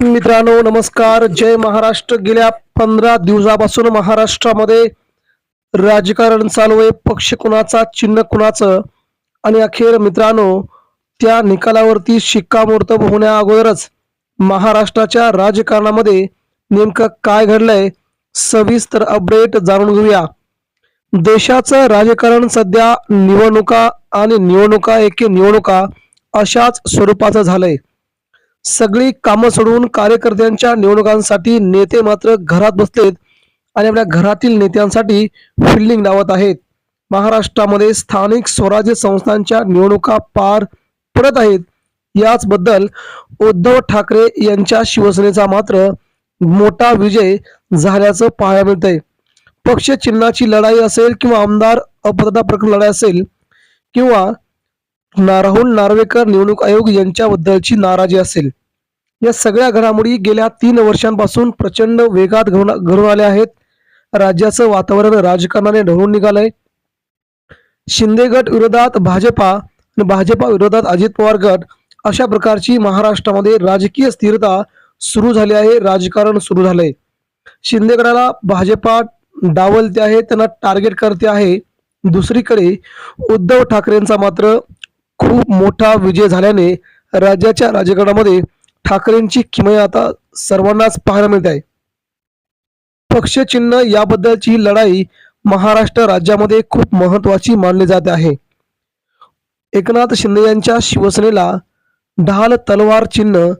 मित्रांनो नमस्कार. जय महाराष्ट्र. गेल्या पंधरा दिवसापासून महाराष्ट्रामध्ये राजकारण चालू आहे. पक्ष कुणाचा चिन्ह कुणाचं? आणि अखेर मित्रांनो त्या निकालावरती शिक्कामोर्तब होण्या अगोदरच महाराष्ट्राच्या राजकारणामध्ये नेमकं काय घडलंय सविस्तर अपडेट जाणून घेऊया. देशाचं राजकारण सध्या निवडणुका आणि निवडणुका एके निवडणुका अशाच स्वरूपाचं झालंय. सगळी कामं सोडून कार्यकर्त्यांच्या निवडणुकांसाठी नेते मात्र घरात बसलेत आणि आपल्या घरातील नेत्यांसाठी फिल्डिंग लावत आहेत. महाराष्ट्रामध्ये स्थानिक स्वराज्य संस्थांच्या निवडणुका पार पडत आहेत. याचबद्दल उद्धव ठाकरे यांच्या शिवसेनेचा मात्र मोठा विजय झाल्याचं पाहायला मिळतंय. पक्ष चिन्हाची लढाई असेल किंवा आमदार अपदार्थ प्रकरण लढाई असेल किंवा राहुल नार्वेकर निवडणूक आयोग यांच्याबद्दलची नाराजी असेल. या सगळ्या घडामोडी गेल्या तीन वर्षांपासून प्रचंड वेगात घडून आल्या आहेत. राज्याचं वातावरण राजकारणाने ढळून निघालंय. शिंदे गट विरोधात भाजपा आणि भाजपा विरोधात अजित पवार गट अशा प्रकारची महाराष्ट्रामध्ये राजकीय स्थिरता सुरू झाली आहे राजकारण सुरू झालंय. शिंदे गटाला भाजपा डावलते आहे त्यांना टार्गेट करते आहे. दुसरीकडे उद्धव ठाकरेंचा मात्र खूप मोठा विजय झाल्याने राज्याच्या राजकारणामध्ये ठाकरेंची किमया आता सर्वांनाच पाहायला मिळत आहे. पक्ष चिन्ह याबद्दलची लढाई महाराष्ट्र राज्यामध्ये खूप महत्वाची मानली जाते आहे. एकनाथ शिंदे यांच्या शिवसेनेला ढाल तलवार चिन्ह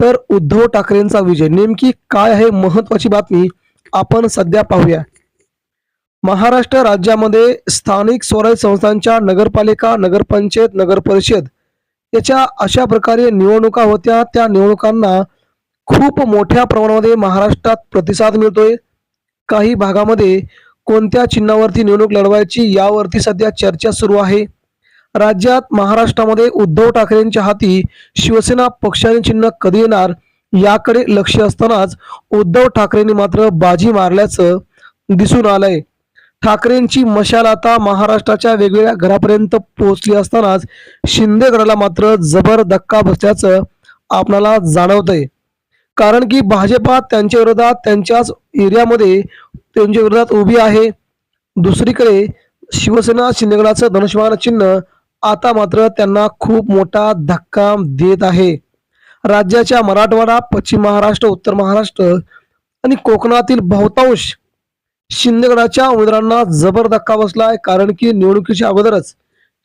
तर उद्धव ठाकरेंचा विजय. नेमकी काय आहे महत्वाची बातमी आपण सध्या पाहूया. महाराष्ट्र राज्यामध्ये स्थानिक स्वराज्य संस्थांच्या नगरपालिका नगरपंचायत नगर परिषद याच्या अशा प्रकारे निवडणुका होत्या. त्या निवडणुकांना खूप मोठ्या प्रमाणामध्ये महाराष्ट्रात प्रतिसाद मिळतोय. काही भागामध्ये कोणत्या चिन्हावरती निवडणूक लढवायची यावरती सध्या चर्चा सुरू आहे. राज्यात महाराष्ट्रामध्ये उद्धव ठाकरेंच्या हाती शिवसेना पक्षाने चिन्ह कधी येणार याकडे लक्ष असतानाच उद्धव ठाकरेंनी मात्र बाजी मारल्याचं दिसून आलंय. ठाकरेंची मशाल आता महाराष्ट्राच्या वेगवेगळ्या घरापर्यंत पोहोचली असतानाच शिंदे गडाला मात्र जबर धक्का बसल्याचं आपणाला जाणवतंय. कारण की भाजपा त्यांच्या विरोधात त्यांच्याच एरियामध्ये त्यांच्या विरोधात उभी आहे. दुसरीकडे शिवसेना शिंदेगडाचं धनुष्यमान चिन्ह आता मात्र त्यांना खूप मोठा धक्का देत आहे. राज्याच्या मराठवाडा पश्चिम महाराष्ट्र उत्तर महाराष्ट्र आणि कोकणातील बहुतांश शिंदेगडाच्या उमेदवारांना जबर धक्का बसलाय कारण की निवडणुकीच्या अगोदरच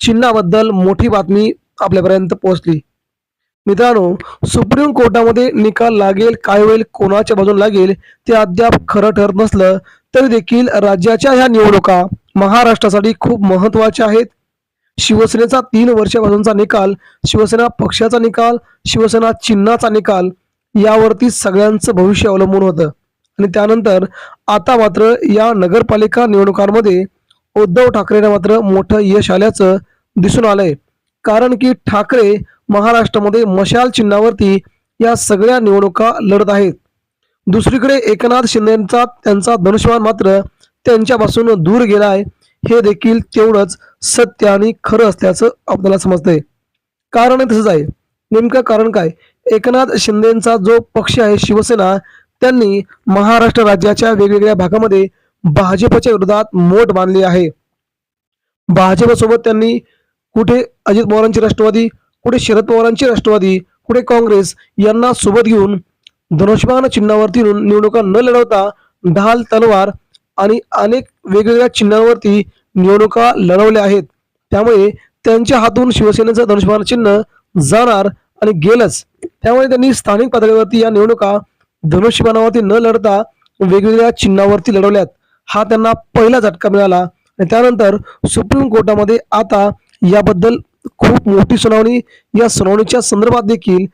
चिन्हाबद्दल मोठी बातमी आपल्यापर्यंत पोहोचली. मित्रांनो सुप्रीम कोर्टामध्ये निकाल लागेल काय होईल कोणाच्या बाजून लागेल ते अद्याप खरं ठरत नसलं तरी देखील राज्याच्या ह्या निवडणुका महाराष्ट्रासाठी खूप महत्त्वाच्या आहेत. शिवसेनेचा तीन वर्षापासूनचा निकाल शिवसेना पक्षाचा निकाल शिवसेना चिन्हाचा निकाल यावरती सगळ्यांचं भविष्य अवलंबून होतं. आणि त्यानंतर आता मात्र या नगरपालिका निवडणुकांमध्ये उद्धव ठाकरेंना मात्र मोठं यश आल्याचं दिसून आलंय. कारण की ठाकरे महाराष्ट्रामध्ये मशाल चिन्हावरती या सगळ्या निवडणुका लढत आहेत. दुसरीकडे एकनाथ शिंदेचा त्यांचा धनुष्यमान मात्र त्यांच्यापासून दूर गेलाय. हे देखील तेवढंच सत्य आणि खरं असल्याचं आपल्याला समजतंय. कारण तसंच आहे. नेमकं कारण काय? एकनाथ शिंदेचा जो पक्ष आहे शिवसेना त्यांनी महाराष्ट्र राज्याच्या वेगवेगळ्या भागामध्ये भाजपच्या विरोधात मोठ बांधली आहे. भाजपसोबत त्यांनी कुठे अजित पवारांची राष्ट्रवादी कुठे शरद पवारांची राष्ट्रवादी कुठे काँग्रेस यांना सोबत घेऊन धनुष्यबाण चिन्हावरती निवडणुका न लढवता ढाल तलवार आणि अनेक वेगवेगळ्या चिन्हांवरती निवडणुका लढवल्या आहेत. त्यामुळे त्यांच्या हातून शिवसेनेचं धनुष्यबाण चिन्ह जाणार आणि गेलंच. त्यामुळे त्यांनी स्थानिक पातळीवरती या निवडणुका धनुष्यबाणावरती न लढता वेगवेगळ्या चिन्हावरती लढवल्यात. हा त्यांना पहिला झटका मिळाला. आणि त्यानंतर सुप्रीम कोर्टामध्ये आता याबद्दल खूप मोठी सुनावणी या सुनावणीच्या संदर्भात देखील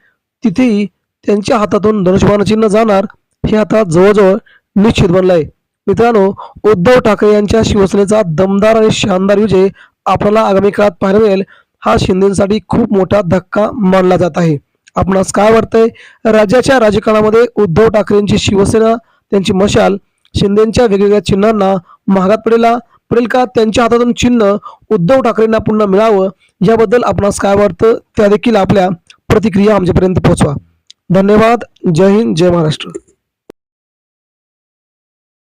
तिथेही त्यांच्या हातातून धनुष्यबाण चिन्ह जाणार हे आता जवळजवळ निश्चित बनलंय. मित्रांनो उद्धव ठाकरे यांच्या शिवसेनेचा दमदार आणि शानदार विजय आपल्याला आगामी काळात पाहायला मिळेल. हा शिंदेसाठी खूप मोठा धक्का मानला जात आहे. आपणास काय वाटतंय? राज्याच्या राजकारणामध्ये उद्धव ठाकरेंची शिवसेना त्यांची मशाल शिंदेच्या वेगवेगळ्या चिन्हांना महागात पडेला. पडेल का त्यांच्या हातातून चिन्ह उद्धव ठाकरेंना पुन्हा मिळावं याबद्दल आपणास काय वाटतं? त्या देखील आपल्या प्रतिक्रिया आमच्यापर्यंत पोहोचवा. धन्यवाद. जय हिंद जय महाराष्ट्र.